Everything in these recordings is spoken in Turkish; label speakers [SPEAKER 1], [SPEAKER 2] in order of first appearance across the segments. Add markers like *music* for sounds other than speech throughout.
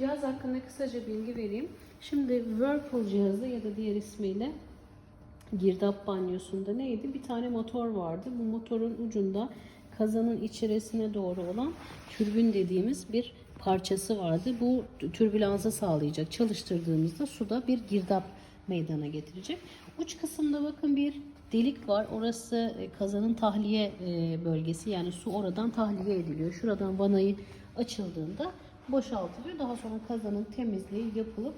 [SPEAKER 1] Cihaz hakkında kısaca bilgi vereyim. Şimdi Whirlpool cihazı ya da diğer ismiyle girdap banyosunda neydi? Bir tane motor vardı. Bu motorun ucunda kazanın içerisine doğru olan türbün dediğimiz bir parçası vardı. Bu türbülansı sağlayacak. Çalıştırdığımızda suda bir girdap meydana getirecek. Uç kısımda bakın bir delik var. Orası e, kazanın tahliye e, bölgesi. Yani su oradan tahliye ediliyor. Şuradan vanayı açıldığında boşaltılıyor. Daha sonra kazanın temizliği yapılıp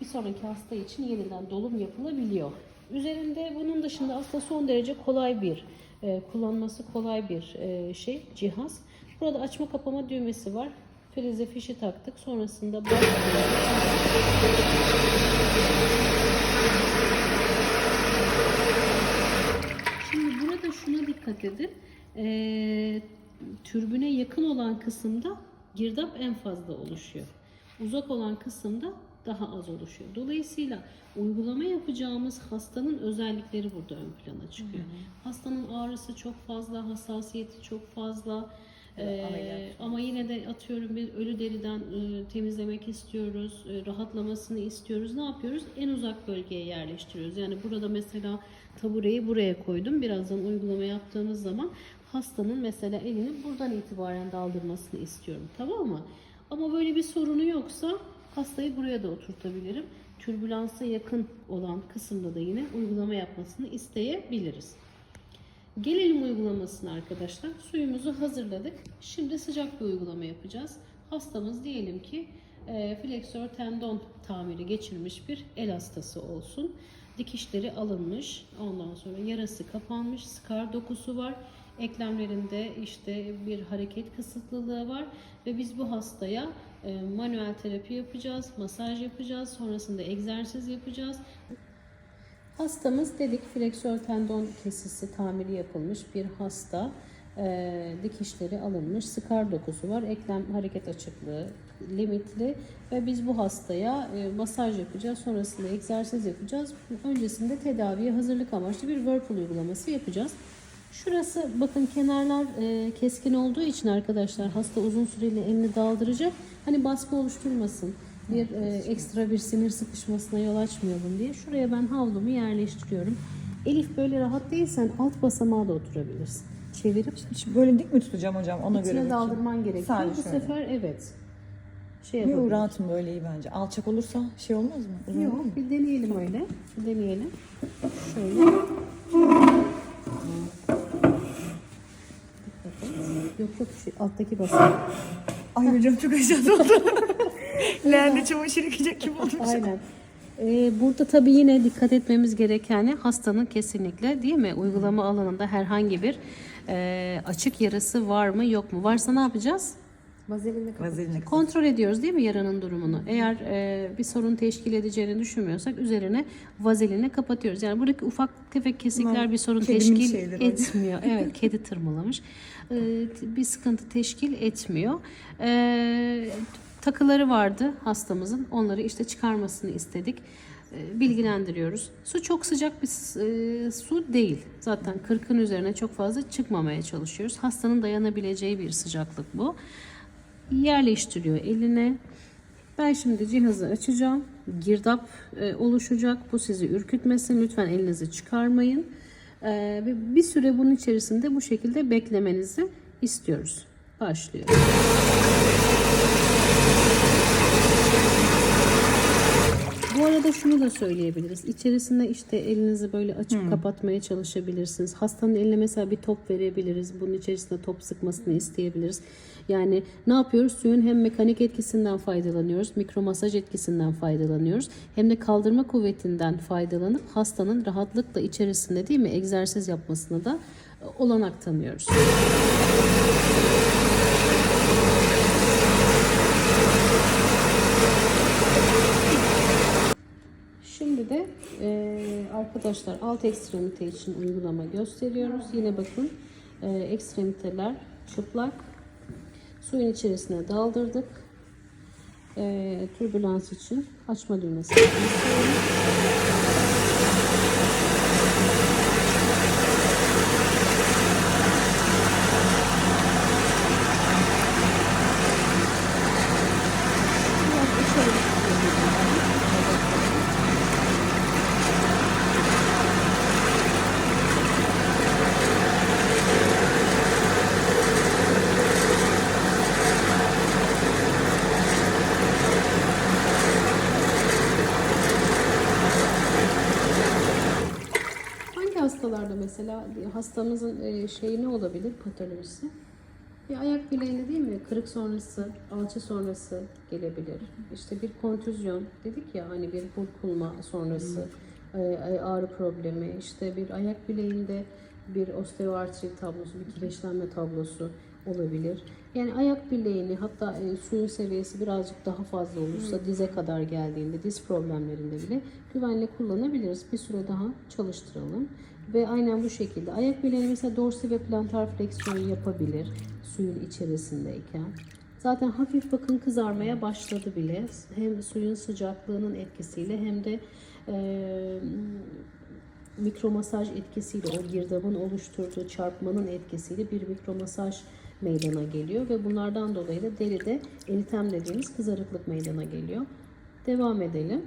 [SPEAKER 1] bir sonraki hasta için yeniden dolum yapılabiliyor. Üzerinde bunun dışında aslında son derece kolay bir e, kullanması kolay bir e, şey cihaz. Burada açma kapama düğmesi var. Prize fişi taktık. Sonrasında Şimdi burada şuna dikkat edin. Ee, türbüne yakın olan kısımda girdap en fazla oluşuyor. Uzak olan kısımda daha az oluşuyor. Dolayısıyla uygulama yapacağımız hastanın özellikleri burada ön plana çıkıyor. Hastanın ağrısı çok fazla, hassasiyeti çok fazla. Ee,
[SPEAKER 2] Ameliyat.
[SPEAKER 1] De atıyorum bir ölü deriden e, temizlemek istiyoruz, e, rahatlamasını istiyoruz. Ne yapıyoruz? En uzak bölgeye yerleştiriyoruz. Yani burada mesela tabureyi buraya koydum. Birazdan uygulama yaptığımız zaman hastanın mesela elini buradan itibaren daldırmasını istiyorum. Tamam mı? Ama böyle bir sorunu yoksa hastayı buraya da oturtabilirim. Türbülansa yakın olan kısımda da yine uygulama yapmasını isteyebiliriz. Gelelim uygulamasına arkadaşlar. Suyumuzu hazırladık. Şimdi sıcak bir uygulama yapacağız. Hastamız diyelim ki e, fleksör tendon tamiri geçirmiş bir el hastası olsun. Dikişleri alınmış. Ondan sonra yarası kapanmış. Skar dokusu var. Eklemlerinde işte bir hareket kısıtlılığı var ve biz bu hastaya e, manuel terapi yapacağız, masaj yapacağız, sonrasında egzersiz yapacağız. Hastamız dedik fleksör tendon kesisi tamiri yapılmış bir hasta. Ee, dikişleri alınmış, skar dokusu var, eklem hareket açıklığı limitli ve biz bu hastaya e, masaj yapacağız, sonrasında egzersiz yapacağız. Öncesinde tedaviye hazırlık amaçlı bir Whirlpool uygulaması yapacağız. Şurası bakın kenarlar e, keskin olduğu için arkadaşlar hasta uzun süreli elini daldıracak. Hani baskı oluşturmasın bir e, ekstra bir sinir sıkışmasına yol açmayalım diye şuraya ben havlumu yerleştiriyorum. Elif böyle rahat değilsen alt basamağa da oturabilirsin. Çevirip
[SPEAKER 2] Hiç böyle dik mi tutacağım hocam ona göre?
[SPEAKER 1] içine daldırman gerekiyor.
[SPEAKER 2] Sadece
[SPEAKER 1] Bu
[SPEAKER 2] şöyle.
[SPEAKER 1] sefer evet. Şey
[SPEAKER 2] Yok
[SPEAKER 1] yapalım.
[SPEAKER 2] rahatım böyle iyi bence. Alçak olursa şey olmaz mı? Uzun olur mu?
[SPEAKER 1] Yok bir deneyelim öyle. Bir deneyelim. Şöyle. Dikkat et. Yok yok şu alttaki basamak.
[SPEAKER 2] Ay hocam çok aşağıda oldu. *laughs* *laughs* Leğende çamaşır yıkayacak gibi oldum.
[SPEAKER 1] Aynen. Ee, burada tabii yine dikkat etmemiz gereken ne? hastanın kesinlikle değil mi uygulama alanında herhangi bir e, açık yarası var mı yok mu? Varsa ne yapacağız?
[SPEAKER 3] Vazelinle kapat.
[SPEAKER 2] Vazeline
[SPEAKER 1] Kontrol ediyoruz değil mi yaranın durumunu? Eğer e, bir sorun teşkil edeceğini düşünmüyorsak üzerine vazelinle kapatıyoruz. Yani buradaki ufak tefek kesikler
[SPEAKER 2] Bunlar
[SPEAKER 1] bir sorun teşkil etmiyor. *laughs* Evet kedi tırmalamış. E, bir sıkıntı teşkil etmiyor. E, takıları vardı hastamızın. Onları işte çıkarmasını istedik. E, bilgilendiriyoruz. Su çok sıcak bir e, su değil. Zaten 40'ın üzerine çok fazla çıkmamaya çalışıyoruz. Hastanın dayanabileceği bir sıcaklık bu yerleştiriyor eline. Ben şimdi cihazı açacağım. Girdap e, oluşacak. Bu sizi ürkütmesin. Lütfen elinizi çıkarmayın. E, bir süre bunun içerisinde bu şekilde beklemenizi istiyoruz. Başlıyor. Arada şunu da söyleyebiliriz. İçerisinde işte elinizi böyle açıp kapatmaya çalışabilirsiniz. Hastanın eline mesela bir top verebiliriz. Bunun içerisinde top sıkmasını isteyebiliriz. Yani ne yapıyoruz? Suyun hem mekanik etkisinden faydalanıyoruz, mikromasaj etkisinden faydalanıyoruz. Hem de kaldırma kuvvetinden faydalanıp hastanın rahatlıkla içerisinde değil mi egzersiz yapmasına da e, olanak tanıyoruz. Şimdi de e, arkadaşlar alt ekstremite için uygulama gösteriyoruz. Yine bakın e, ekstremiteler çıplak. Suyun içerisine daldırdık. E, türbülans için açma düğmesi. Buralarda mesela hastamızın e, şeyi ne olabilir patolojisi? Bir ayak bileğinde değil mi? Kırık sonrası, alçı sonrası gelebilir. İşte bir kontüzyon dedik ya hani bir burkulma sonrası e, ağrı problemi. İşte bir ayak bileğinde bir osteoartrit tablosu, bir kireçlenme tablosu olabilir. Yani ayak bileğini hatta e, suyun seviyesi birazcık daha fazla olursa dize kadar geldiğinde diz problemlerinde bile güvenle kullanabiliriz. Bir süre daha çalıştıralım. Ve aynen bu şekilde ayak bileğini mesela dorsi ve plantar fleksiyon yapabilir suyun içerisindeyken. Zaten hafif bakın kızarmaya başladı bile. Hem suyun sıcaklığının etkisiyle hem de e, mikromasaj etkisiyle o girdabın oluşturduğu çarpmanın etkisiyle bir mikromasaj meydana geliyor ve bunlardan dolayı da deride eritem dediğimiz kızarıklık meydana geliyor. Devam edelim.